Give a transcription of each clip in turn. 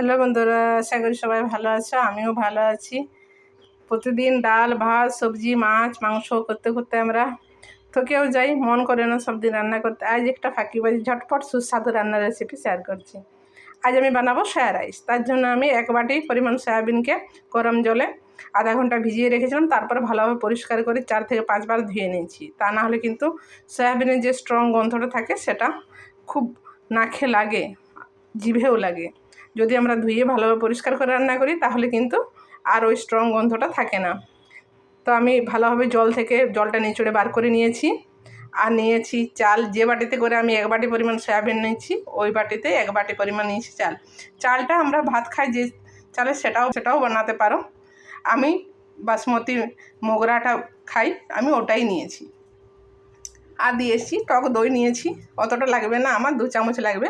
Hello বন্ধুরা, আশা করি সবাই ভালো আছো, আমিও ভালো আছি। প্রতিদিন ডাল, ভাত, সবজি, মাছ, মাংস করতে করতে আমরা থকেও যাই, মন করে না সব দিন রান্না করতে। আজ একটা ফাঁকি ফাঁকিবাজি ঝটপট সুস্বাদু রান্নার রেসিপি শেয়ার করছি। আজ আমি বানাবো সয়া রাইস তার জন্য আমি এক বাটি পরিমাণ সয়াবিনকে গরম জলে আধা ঘণ্টা ভিজিয়ে রেখেছিলাম, তারপরে ভালোভাবে পরিষ্কার করে চার থেকে পাঁচবার ধুয়ে নিয়েছি। তা না হলে কিন্তু সয়াবিনের যে স্ট্রং গন্ধটা থাকে, সেটা খুব নাখে লাগে, জিভেও লাগে। যদি আমরা ধুয়ে ভালোভাবে পরিষ্কার করে রান্না করি, তাহলে কিন্তু আর ওই স্ট্রং গন্ধটা থাকে না। তো আমি ভালোভাবে জল থেকে জলটা নিচড়ে বার করে নিয়েছি। আর নিয়েছি চাল, যে বাটিতে করে আমি এক বাটি পরিমাণ সয়াবিন নিয়েছি, ওই বাটিতে এক বাটি পরিমাণ নিয়েছি চাল। চালটা আমরা ভাত খাই যে চালে সেটাও সেটাও বানাতে পারো। আমি বাসমতি মোগরাটা খাই, আমি ওটাই নিয়েছি। আর দিয়েছি টক দই নিয়েছি, অতটা লাগবে না, আমার দু চামচ লাগবে।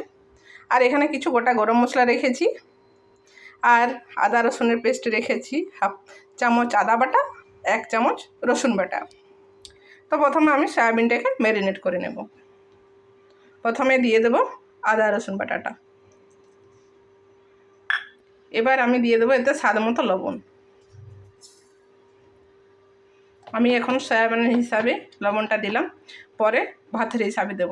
আর এখানে কিছু গোটা গরম মশলা রেখেছি। আর আদা রসুনের পেস্ট রেখেছি, হাফ চামচ আদা বাটা, এক চামচ রসুন বাটা। তো প্রথমে আমি সয়াবিনটাকে ম্যারিনেট করে নেব। প্রথমে দিয়ে দেব আদা রসুন বাটাটা। এবার আমি দিয়ে দেবো এতে স্বাদ মতো লবণ। আমি এখন সয়াবিনের হিসাবে লবণটা দিলাম, পরে ভাতের হিসাবে দেব।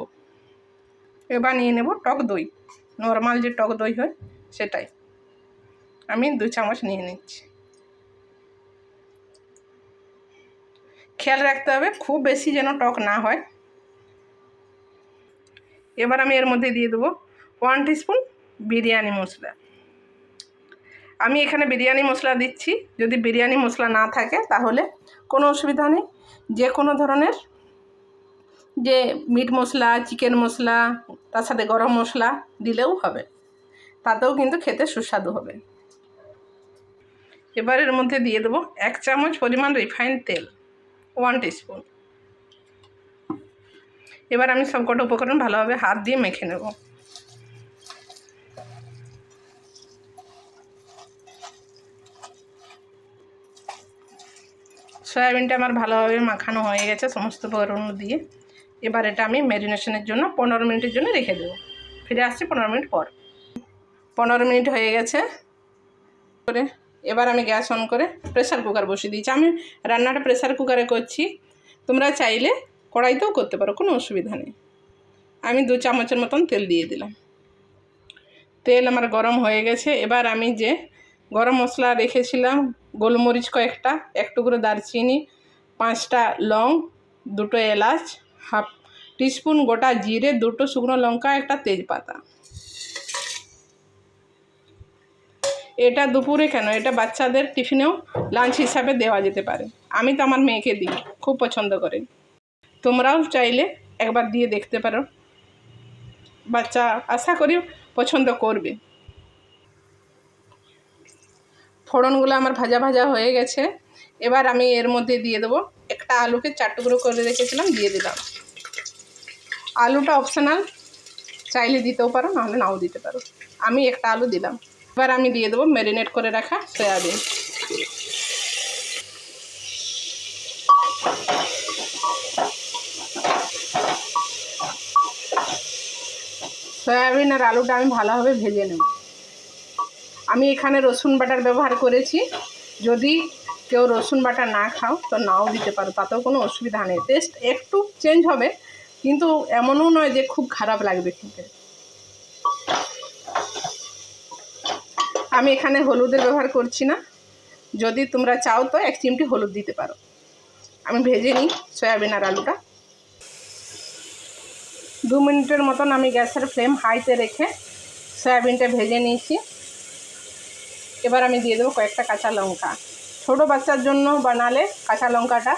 এবার নিয়ে নেব টক দই। নর্মাল যে টক দই হয়, সেটাই। আমি দু চামচ নিয়ে নিচ্ছি। খেয়াল রাখতে হবে, খুব বেশি যেন টক না হয়। এবার আমি এর মধ্যে দিয়ে দেবো ওয়ান টিস্পুন বিরিয়ানি মশলা। আমি এখানে বিরিয়ানি মশলা দিচ্ছি। যদি বিরিয়ানি মশলা না থাকে, তাহলে কোনো অসুবিধা নেই। যে কোনো ধরনের যে মিট মশলা চিকেন মশলা, তার সাথে গরম মশলা দিলেও হবে। তাতেও কিন্তু খেতে সুস্বাদু হবে। এবার এর মধ্যে দিয়ে দেবো এক চামচ পরিমাণ রিফাইন্ড তেল ওয়ান টিস্পুন এবার আমি সবকটা উপকরণ ভালোভাবে হাত দিয়ে মেখে নেব। সয়াবিনটা আমার ভালোভাবে মাখানো হয়ে গেছে সমস্ত উপকরণ দিয়ে। এবার এটা আমি ম্যারিনেশনের জন্য পনেরো মিনিটের জন্য রেখে দেবো। ফিরে আসছি পনেরো মিনিট পর। পনেরো মিনিট হয়ে গেছে। করে এবার আমি গ্যাস অন করে প্রেশার কুকার বসিয়ে দিয়েছি। আমি রান্নাটা প্রেশার কুকারে করছি। তোমরা চাইলে কড়াইতেও করতে পারো, কোনো অসুবিধা নেই। আমি দু চামচের মতন তেল দিয়ে দিলাম। তেল আমার গরম হয়ে গেছে। এবার আমি যে গরম মশলা রেখেছিলাম, গোলমরিচ কয়েকটা, এক টুকরো দারচিনি, পাঁচটা লং, দুটো এলাচ হাফ টিস্পুন গোটা জিরে, দুটো শুকনো লঙ্কা, একটা তেজপাতা। এটা দুপুরে কেন? এটা বাচ্চাদের টিফিনেও লাঞ্চ হিসাবে দেওয়া যেতে পারে। আমি তো আমার মেয়েকে দিই, খুব পছন্দ করে। তোমরাও চাইলে একবার দিয়ে দেখতে পারো। বাচ্চা আশা করি পছন্দ করবে। ফোড়নগুলো আমার ভাজা ভাজা হয়ে গেছে। এবার আমি এর মধ্যে দিয়ে দেবো একটা আলুকে চার টুকরো করে রেখেছিলাম, দিয়ে দিলাম। আলুটা অপশনাল চাইলে দিতেও পারো, নাহলে নাও দিতে পারো। আমি একটা আলু দিলাম। এবার আমি দিয়ে দেবো ম্যারিনেট করে রাখা সয়াবিন। সয়াবিন আর আলুটা আমি ভালোভাবে ভেজে নেব। আমি এখানে রসুন বাটার ব্যবহার করেছি। যদি কেউ রসুন বাটা না খাও তো নাও দিতে পারো, তাতেও কোনো অসুবিধা নেই। টেস্ট একটু চেঞ্জ হবে, কিন্তু এমনও নয় যে খুব খারাপ লাগবে খেতে। আমি এখানে হলুদের ব্যবহার করছি না। যদি তোমরা চাও তো এক চিমটি হলুদ দিতে পারো। আমি ভেজে নিই সয়াবিন আর আলুটা। দু মিনিটের মতন আমি গ্যাসের ফ্লেম হাইতে রেখে সয়াবিনটা ভেজে নিয়েছি। এবার আমি দিয়ে দেবো কয়েকটা কাঁচা লঙ্কা। ছোটো বাচ্চার জন্য বানালে কাঁচা লঙ্কাটা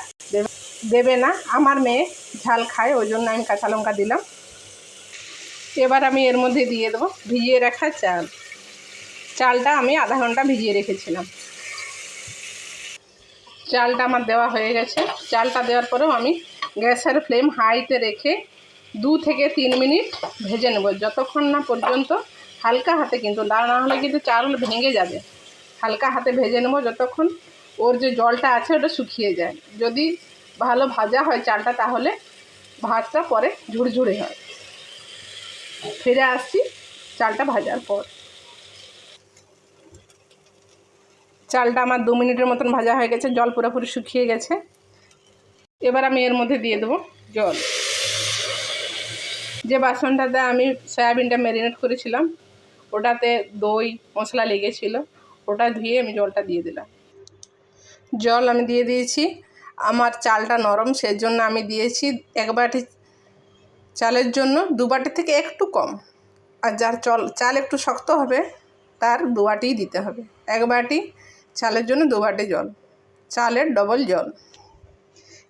দেবে না। আমার মেয়ে ঝাল খায়, ওই জন্য আমি কাঁচা লঙ্কা দিলাম। এবার আমি এর মধ্যে দিয়ে দেবো ভিজিয়ে রাখা চাল। চালটা আমি আধা ঘণ্টা ভিজিয়ে রেখেছিলাম। চালটা আমার দেওয়া হয়ে গেছে। চালটা দেওয়ার পরেও আমি গ্যাসের ফ্লেম হাইতে রেখে দু থেকে তিন মিনিট ভেজে নেব। যতক্ষণ না পর্যন্ত হালকা হাতে কিন্তু না হলে কিন্তু চাল ভেঙে যাবে। হালকা হাতে ভেজে নেব। যতক্ষণ ওর যে জলটা আছে ওটা শুকিয়ে যায়। যদি ভালো ভাজা হয় চালটা, তাহলে ভাতটা পরে ঝুড়ঝুড়ে হয়। ফিরে আসছি চালটা ভাজার পর। চালটা আমার দু মিনিটের মতন ভাজা হয়ে গেছে, জল পুরোপুরি শুকিয়ে গেছে। এবার আমি এর মধ্যে দিয়ে দেবো জল। যে বাসনটাতে আমি সয়াবিনটা ম্যারিনেট করেছিলাম, ওটাতে দই, মশলা লেগেছিল, ওটা ধুয়ে আমি জলটা দিয়ে দিলাম। জল আমি দিয়ে দিয়েছি। আমার চালটা নরম সেই জন্য আমি দিয়েছি এক বাটি চালের জন্য, দু বাটি থেকে একটু কম। আর যার চল, চাল একটু শক্ত হবে, তার দু বাটিই দিতে হবে। এক বাটি চালের জন্য দু বাটি জল, চালের ডবল জল।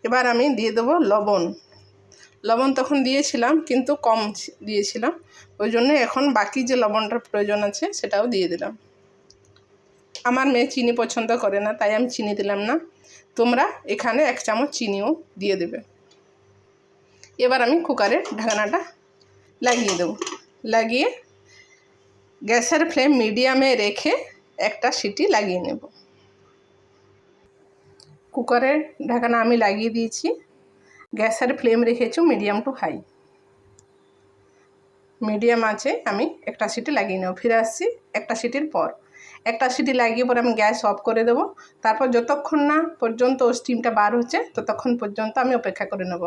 এবার আমি দিয়ে দেবো লবণ। লবণ তখন দিয়েছিলাম, কিন্তু কম দিয়েছিলাম। ওই জন্য এখন বাকি যে লবণটার প্রয়োজন আছে, সেটাও দিয়ে দিলাম। আমার মেয়ে চিনি পছন্দ করে না, তাই আমি চিনি দিলাম না। তোমরা এখানে এক চামচ চিনিও দিয়ে দেবে। এবার আমি কুকারে ঢাকনাটা লাগিয়ে দেবো। লাগিয়ে গ্যাসের ফ্লেম মিডিয়ামে রেখে একটা সিটি লাগিয়ে নেব। কুকারের ঢাকনা আমি লাগিয়ে দিয়েছি। গ্যাসের ফ্লেম রেখেছি মিডিয়াম টু হাই মিডিয়াম আছে, আমি একটা সিটি লাগিয়ে নেব। ফিরে আসছি একটা সিটির পর। একটা সিটি লাগিয়ে পরে আমি গ্যাস অফ করে দেবো। তারপর যতক্ষণ না পর্যন্ত স্টিমটা বার হচ্ছে, ততক্ষণ পর্যন্ত আমি অপেক্ষা করে নেব।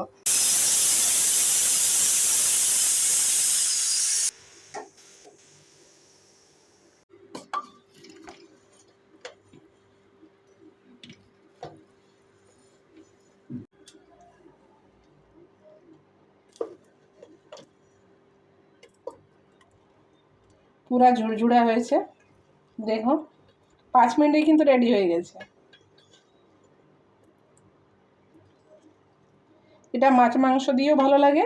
পুরা ঝুরঝুরা হয়েছে। দেখো, পাঁচ মিনিটেই কিন্তু রেডি হয়ে গেছে। এটা মাছ মাংস দিয়েও ভালো লাগে,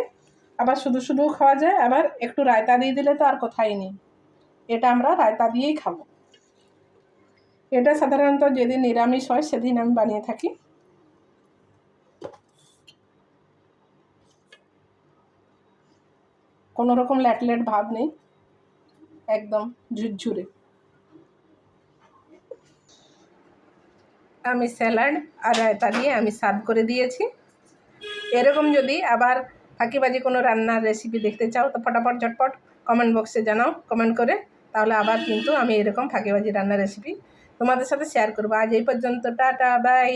আবার শুধু শুধুও খাওয়া যায়, আবার একটু রায়তা দিয়ে দিলে তো আর কোথায় নেই। এটা আমরা রায়তা দিয়েই খাব। এটা সাধারণত যেদিন নিরামিষ হয়, সেদিন আমি বানিয়ে থাকি। কোনো রকম ল্যাটলেট ভাব নেই, একদম ঝুরঝুরে। আমি স্যালাড আর রায়তা দিয়ে আমি সার্ভ করে দিয়েছি। এরকম যদি আবার ফাঁকিবাজি কোনো রান্নার রেসিপি দেখতে চাও, তো ফটাফট, ঝটপট কমেন্ট বক্সে জানাও কমেন্ট করে, তাহলে আবার কিন্তু আমি এরকম ফাঁকিবাজি রান্নার রেসিপি তোমাদের সাথে শেয়ার করব। আজ এই পর্যন্ত, টাটা বাই